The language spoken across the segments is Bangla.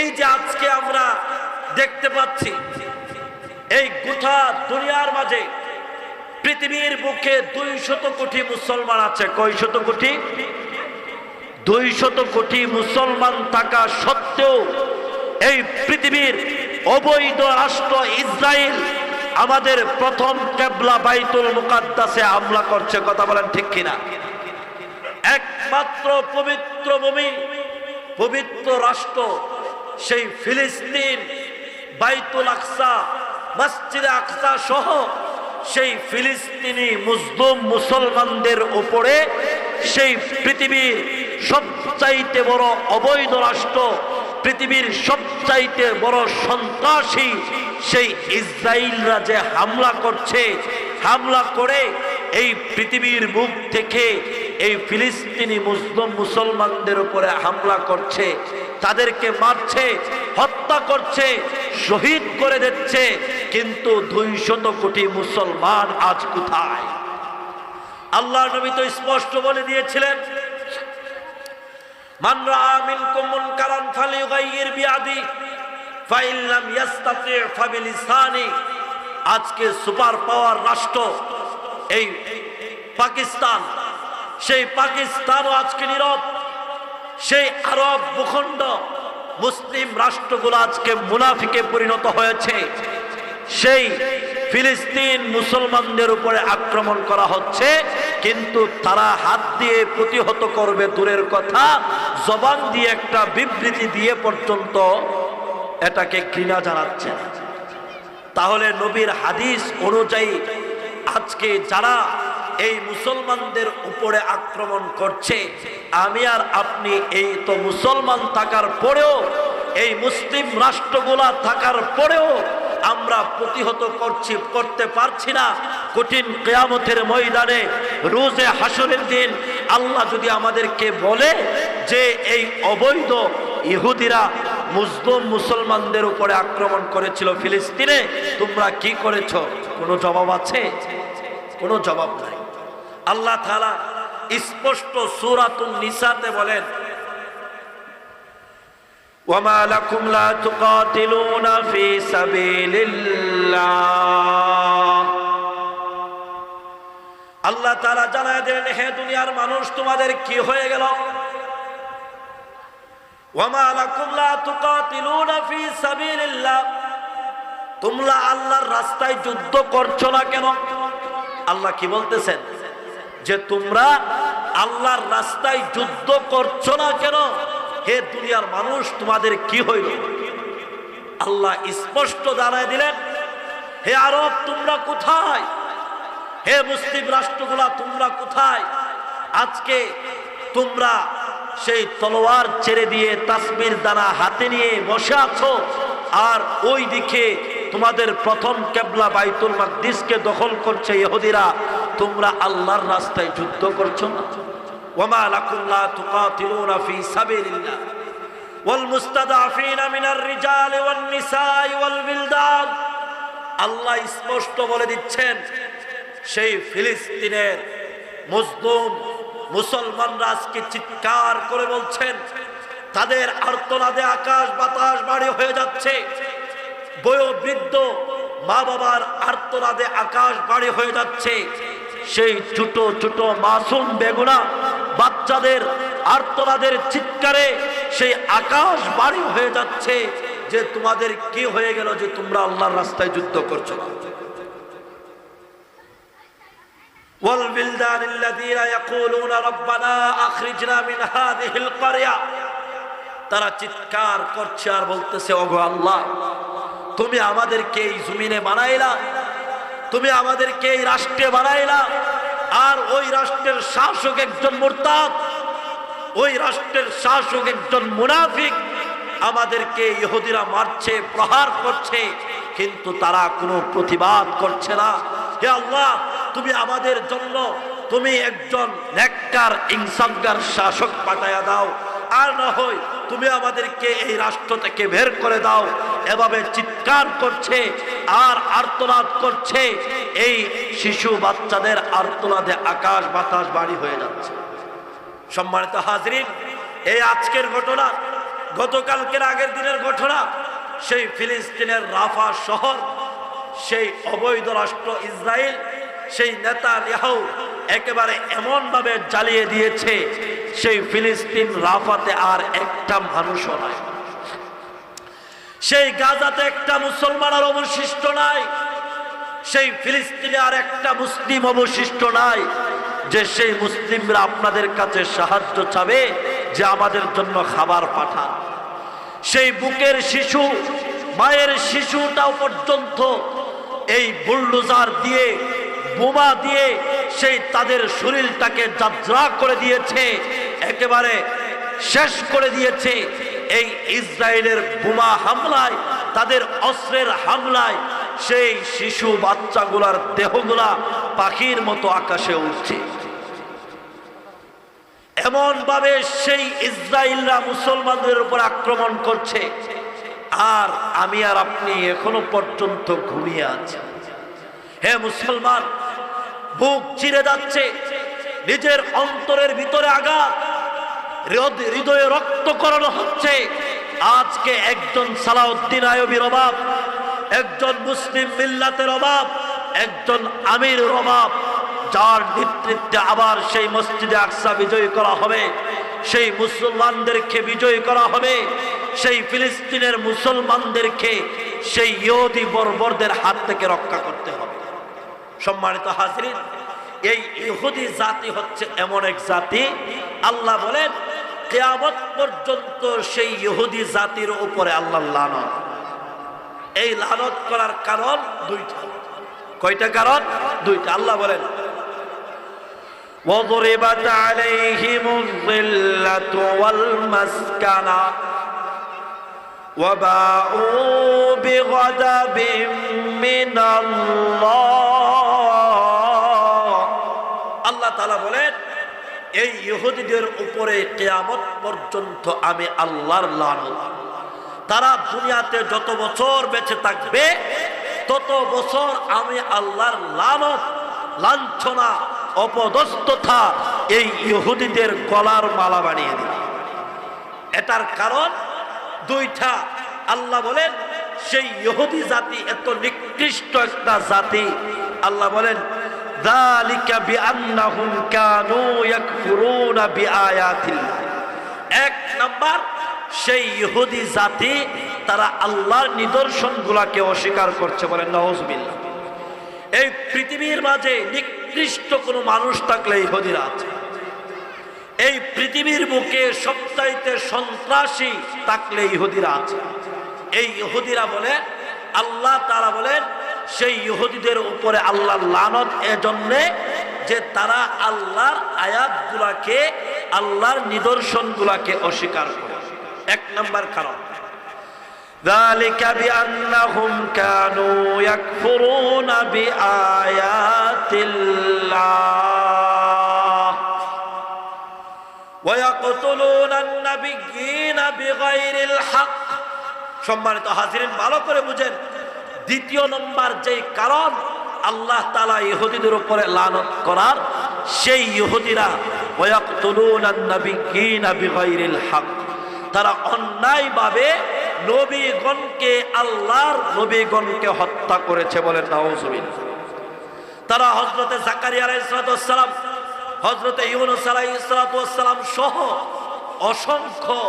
এই যে আজকে আমরা দেখতে পাচ্ছি, এই গোটা দুনিয়ার মাঝে পৃথিবীর বুকে দুই শত কোটি মুসলমান আছে। কয় শত কোটি? দুই শত কোটি মুসলমান থাকা সত্ত্বেও এই পৃথিবীর অবৈধ রাষ্ট্র ইসরায়েল আমাদের প্রথম কেবলা বাইতুল মুকাদ্দাসে হামলা করছে। কথা বলেন ঠিক কিনা? একমাত্র পবিত্র ভূমি, পবিত্র রাষ্ট্র সেই ফিলিস্তিন, বাইতুল আকসা, মসজিদে আকসা সহ সেই ফিলিস্তিনি মুসলিম মুসলমানদের উপরে সেই পৃথিবীর সবচাইতে বড় অবৈধ রাষ্ট্র, পৃথিবীর সবচাইতে বড় সন্ত্রাসী সেই ইসরায়েলরা যে হামলা করছে, হামলা করে এই পৃথিবীর মুখ থেকে এই ফিলিস্তিনি মুসলিম মুসলমানদের উপরে হামলা করছে তাদেরকে মারছে, হত্যা করছে, শহীদ করে দিচ্ছে, কিন্তু দুই শত কোটি মুসলমান আজ কোথায়? আল্লাহ নবী তো স্পষ্ট বলে দিয়েছিলেন, মান রাআ মিনকুম মুনকারান ফালিয়ুগাইয়ির বিয়াদি ফাইন লাম ইয়াস্তাতি ফাবিলিসানি। আজকে সুপার পাওয়ার রাষ্ট্র, এই পাকিস্তান, সেই পাকিস্তানও আজকে নীরব। সেই আরব ভূখণ্ড মুসলিম রাষ্ট্রগুলো আজকে মুনাফিকে পরিণত হয়েছে। সেই ফিলিস্তিন মুসলমানদের উপরে আক্রমণ করা হচ্ছে, কিন্তু তারা হাত দিয়ে প্রতিহত করবে দূরের কথা, জবান দিয়ে একটা বিবৃতি দিয়ে পর্যন্ত এটাকে ঘৃণা জানাচ্ছে তাহলে নবীর হাদিস অনুযায়ী আজকে যারা এই মুসলমানদের উপরে আক্রমণ করছে। আমি আর আপনি এই তো মুসলমান থাকার পরেও, এই মুসলিম রাষ্ট্রগুলা থাকার পরেও আমরা প্রতিহত করছি, করতে পারছি না। কঠিন কেয়ামতের ময়দানে রোজে হাসরের দিন আল্লাহ যদি আমাদেরকে বলে যে এই অবৈধ ইহুদিরা মুসলিম মুসলমানদের উপরে আক্রমণ করেছিল ফিলিস্তিনে, তোমরা কি করেছ? কোনো জবাব আছে? কোনো জবাব নাই। আল্লাহ তাআলা স্পষ্ট সূরাতুন নিসাতে বলেন وما لكم لا تقاتلون في سبيل الله আল্লাহ তাআলা জানায় দিলেন হে দুনিয়ার মানুষ তোমাদের কি হয়ে গেল ওয়ামা লাকুম লা তুকাতিলুনা ফি সাবিলিল্লাহ তোমরা আল্লাহর রাস্তায় যুদ্ধ করছো না কেন আল্লাহ কি বলতেছেন যে তোমরা আল্লাহর রাস্তায় যুদ্ধ করছ না কেন? হে দুনিয়ার মানুষ, তোমাদের কি হইল? আল্লাহ স্পষ্ট জানায় দিলেন, হে আরব, তোমরা কোথায়? হে মুসলিম রাষ্ট্রগুলা, তোমরা কোথায়? আজকে তোমরা সেই তলোয়ার ছেড়ে দিয়ে তাসমির দানা হাতে নিয়ে বসে আছো, আর ওই দিকে তোমাদের প্রথম কেবলা বাইতুল মাকদিসকে দখল করছে ইহুদিরা। তোমরা আল্লাহর রাস্তায় যুদ্ধ করছ না? ওমা লাকুম লা তুকাতিলুনা ফি সাবিলিল্লাহ। রিজাল ওয়ান নিসাই ওয়াল বিলদান আল্লাহ স্পষ্ট বলে দিচ্ছেন, সেই ফিলিস্তিনের মজলুম মুসলমানরা আজকে চিৎকার করে বলছেন, তাদের আর্তনাদে আকাশ বাতাস বাড়ি হয়ে যাচ্ছে। বয়োবৃদ্ধ মা বাবার আর্তনাদে আকাশ বাড়ি হয়ে যাচ্ছে। সেই ছোট ছোট মাসুম বেগুনা বাচ্চাদের আর্তনাদের চিৎকারে সেই আকাশ বাড়ি হয়ে যাচ্ছে যে তোমাদের কি হয়ে গেল যে তোমরা আল্লাহর রাস্তায় যুদ্ধ করছো না والبلدان الذين يقولون ربنا أخرجنا من هذه القرية তারা চিৎকার করছে আর বলতেছে ওগো আল্লাহ তুমি আমাদেরকে এই জমিনে বানাইলা তুমি আমাদেরকে এই রাষ্ট্রে বানাইলা, আর ওই রাষ্ট্রের শাসক একজন মোরতাদ, ওই রাষ্ট্রের শাসক একজন মুনাফিক, আমাদেরকে ইহুদিরা মারছে, প্রহার করছে, কিন্তু তারা কোনো প্রতিবাদ করছে না। হে আল্লাহ, তুমি আমাদের জন্য তুমি একজন নেককার, ইনসাফগার শাসক পাঠাইয়া দাও। আর না হয় তুমি আমাদেরকে এই রাষ্ট্র থেকে বের করে দাও। এভাবে চিৎকার করছে আর আর্তনাদ করছে। এই শিশু বাচ্চাদের আর্তনাদে আকাশ বাতাস বাড়ি হয়ে যাচ্ছে। সম্মানিত হাজরিন, এই আজকের ঘটনা, গতকালকের আগের দিনের ঘটনা, সেই ফিলিস্তিনের রাফা শহর, সেই অবৈধ রাষ্ট্র ইসরায়েল সেই নেতা নেহাউ একেবারে এমনভাবে জ্বালিয়ে দিয়েছে সেই ফিলিস্তিন রাফাতে আর একটা মানুষও নাই। সেই গাজাতে একটা মুসলমান আর অবশিষ্ট নাই। সেই ফিলিস্তিনে আর একটা মুসলিম অবশিষ্ট নাই। যে সেই মুসলিমরা আপনাদের কাছে সাহায্য চাবে, যে আমাদের জন্য খাবার পাঠান। সেই বুকের শিশু, মায়ের শিশুটাও পর্যন্ত এই বুল্ডোজার দিয়ে, বোমা দিয়ে সেই তাদের শরীরটাকে যাত্রা করে দিয়েছে। একেবারে শেষ করে দিয়েছে এই ইসরায়েলের বোমা হামলায়, তাদের অস্ত্রের হামলায়, সেই শিশু বাচ্চাগুলার দেহগুলা পাখির মতো আকাশে উঠছে এমন ভাবে সেই ইসরায়েলরা মুসলমানদের উপর আক্রমণ করছে। আর আমি আর আপনি এখনও পর্যন্ত ঘুমিয়ে আছি। হে মুসলমান, বুক চিরে যাচ্ছে, নিজের অন্তরের ভিতরে আঘাত হৃদয়ে রক্তকরণ হচ্ছে। আজকে একজন সালাউদ্দিন আয়বির অভাব, একজন মুসলিম মিল্লাতের অভাব, একজন আমির অভাব, যার নেতৃত্বে আবার সেই মসজিদে আকসা বিজয় করা হবে, সেই মুসলমানদেরকে বিজয় করা হবে, সেই ফিলিস্তিনের মুসলমানদেরকে সেই ইহুদি বর্বরদের হাত থেকে রক্ষা করতে হবে। সম্মানিত হাজরিন, এই ইহুদি জাতি হচ্ছে এমন এক জাতি, আল্লাহ বলেন কেয়ামত পর্যন্ত সেই ইহুদি জাতির উপরে আল্লাহ লানত এই লানত করার কারণ দুইটা কয়টা কারণ দুইটা আল্লাহ বলেন وضربت عليهم الظلة والمسكنة وباءوا بغضب من الله আল্লাহ তাআলা বলেন এই ইহুদিদের উপরে কিয়ামত পর্যন্ত আমি আল্লাহর লানত। তারা দুনিয়াতে যত বছর বেঁচে থাকবে, তত বছর আমি আল্লাহর লানত, লাঞ্ছনা, অপদস্থতা এই ইহুদিদের গলার মালা বানিয়ে দিবে। এটার কারণ দুইটা। আল্লাহ বলেন, সেই ইহুদি জাতি এত নিকৃষ্ট একটা জাতি। আল্লাহ বলেন যালিকা বিআন্নাহুম কানু ইয়াকফুরুনা বিআয়াতিল্লাহ। এক নাম্বার, সেই ইহুদি জাতি, তারা আল্লাহর নিদর্শনগুলাকে অস্বীকার করছে বলে নওয়াজবিল্লাহ এই পৃথিবীর মাঝে নিকৃষ্ট কোনো মানুষ থাকলে ইহুদিরা আছে। এই পৃথিবীর বুকে সবচাইতে সন্ত্রাসী থাকলে ইহুদিরা আছে। এই ইহুদিরা বলে, আল্লাহ তারা বলেন সেই ইহুদিদের উপরে আল্লাহ লানত এজন্যে যে তারা আল্লাহর আয়াতগুলাকে আল্লাহর নিদর্শনগুলাকে অস্বীকার করে এক নম্বর কারণ ذلك بأنهم كانوا يكفرون بآيات الله ويقتلون النبيين بغير الحق সম্মানিত হাজিরিন ভালো করে বুঝেন দ্বিতীয় নম্বর যেই কারণ আল্লাহ তালা ইহুদিদের উপরে লানত করার, সেই ইহুদিরা হক। তারা অন্যায়ভাবে নবীগণকে, আল্লাহর নবীগণকে হত্যা করেছে বলেন নাউজুবিল্লাহ। তারা হজরতে জাকারিয়া আলাইহিসসালাম হজরতে ইউনুস আলাইহিসসালাম সহ অসংখ্য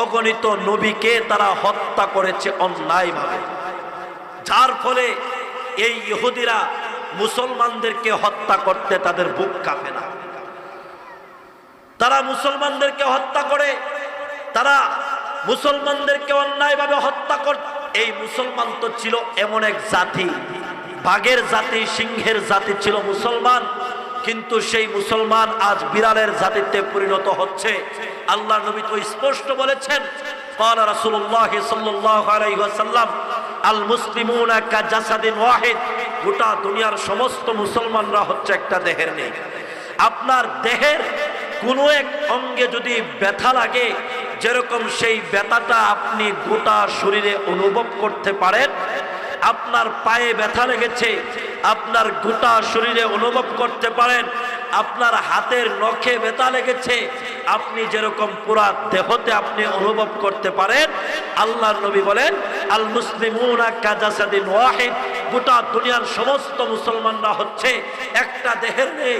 অগণিত নবীকে তারা হত্যা করেছে অন্যায়ভাবে। যার ফলে এই ইহুদিরা মুসলমানদেরকে হত্যা করতে তাদের বুক কাঁপে না তারা মুসলমানদেরকে হত্যা করে তারা মুসলমানদেরকে অন্যায়ভাবে হত্যা কর এই মুসলমান তো ছিল এমন এক জাতি বাঘের জাতি সিংহের জাতি ছিল মুসলমান কিন্তু সেই মুসলমান আজ বিড়ালের জাতিতে পরিণত হচ্ছে আল্লাহ নবী তো স্পষ্ট বলেছেন قال رسول الله صلى الله عليه وسلم আল মুসলিমুনা কা জাসাদিন ওয়াহিদ। গোটা দুনিয়ার সমস্ত মুসলমানরা হচ্ছে একটা দেহের নেই। আপনার দেহের কোনো এক অঙ্গে যদি ব্যথা লাগে, যেরকম সেই ব্যথাটা আপনি গোটা শরীরে অনুভব করতে পারেন, আপনার পায়ে ব্যথা লেগেছে, আপনার গোটা শরীরে অনুভব করতে পারেন, আপনার হাতের নখে ব্যথা লেগেছে আপনি যেরকম পুরা দেহতে আপনি অনুভব করতে পারেন, আল্লাহর নবী বলেন আল মুসলিমুনা কাজাসাদিন ওয়াহিদ গোটা দুনিয়ার সমস্ত মুসলমানরা হচ্ছে একটা দেহের নেই।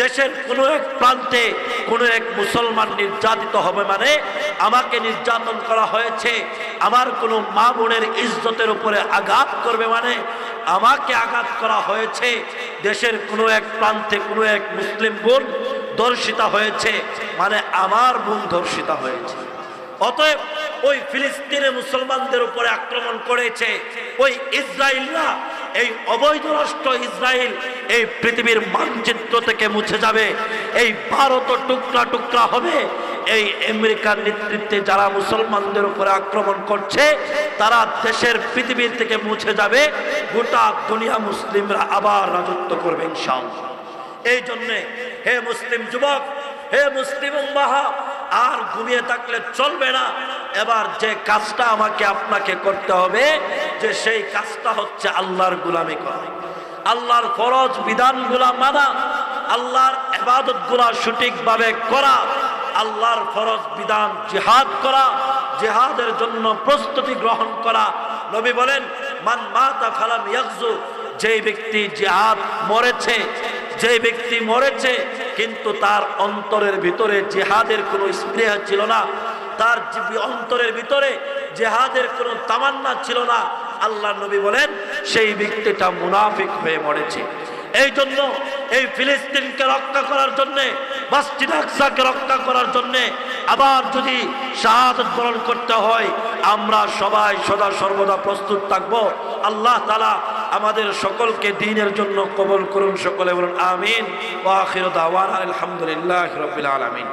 দেশের কোনো এক প্রান্তে কোনো এক মুসলমান নির্যাতিত হবে মানে আমাকে নির্যাতন করা হয়েছে, আমার কোনো মা বোনের ইজ্জতের উপরে আঘাত করবে মানে আমাকে আঘাত করা হয়েছে। দেশের কোনো এক প্রান্তে কোনো এক মুসলিম বোন দর্শিতা হয়েছে মানে আমার বোন ধর্ষিতা হয়েছে। অতএব ওই ফিলিস্তিনে মুসলমানদের উপরে আক্রমণ করেছে, ওই ইসরায়েলরা, এই অবৈধ রাষ্ট্র ইসরায়েল এই পৃথিবীর মানচিত্র থেকে মুছে যাবে, এই ভারত টুকরা টুকরা হবে, এই আমেরিকার নেতৃত্বে যারা মুসলমানদের উপরে আক্রমণ করছে, তারা দেশের পৃথিবীর থেকে মুছে যাবে, গোটা দুনিয়া মুসলিমরা আবার রাজত্ব করবে ইনশাআল্লাহ। এই জন্যে হে মুসলিম যুবক, হে মুসলিম উম্মাহা, আর ঘুমিয়ে থাকলে চলবে না। এবার যে কাজটা আমাকে আপনাকে করতে হবে, যে সেই কাজটা হচ্ছে আল্লাহর গুলামি করা। আল্লাহর ফরজ বিধানগুলা মানা, আল্লাহর এবাদতগুলা সঠিকভাবে করা, আল্লাহর ফরজ বিধান জিহাদ করা, জিহাদের জন্য প্রস্তুতি গ্রহণ করা। নবী বলেন, মান মাতা ফালাম ইয়াকজু যেই ব্যক্তি জিহাদ মরেছে যে ব্যক্তি মরেছে, কিন্তু তার অন্তরের ভিতরে জেহাদের কোনো স্পৃহা ছিল না। তার অন্তরের ভিতরে জেহাদের কোনো তামান্না ছিল না। আল্লাহ নবী বলেন, সেই ব্যক্তিটা মুনাফিক হয়ে মরেছে। এই জন্য এই ফিলিস্তিনকে রক্ষা করার জন্যে, মসজিদ আকসাকে রক্ষা করার জন্যে আবার যদি শাহাদত বরণ করতে হয়, আমরা সবাই সদা সর্বদা প্রস্তুত থাকব। আল্লাহ তালা আমাদের সকলকে দিনের জন্য কবল করুন সকলে বলুন আমিন। আলহামদুলিল্লাহ রবিল আলমিন।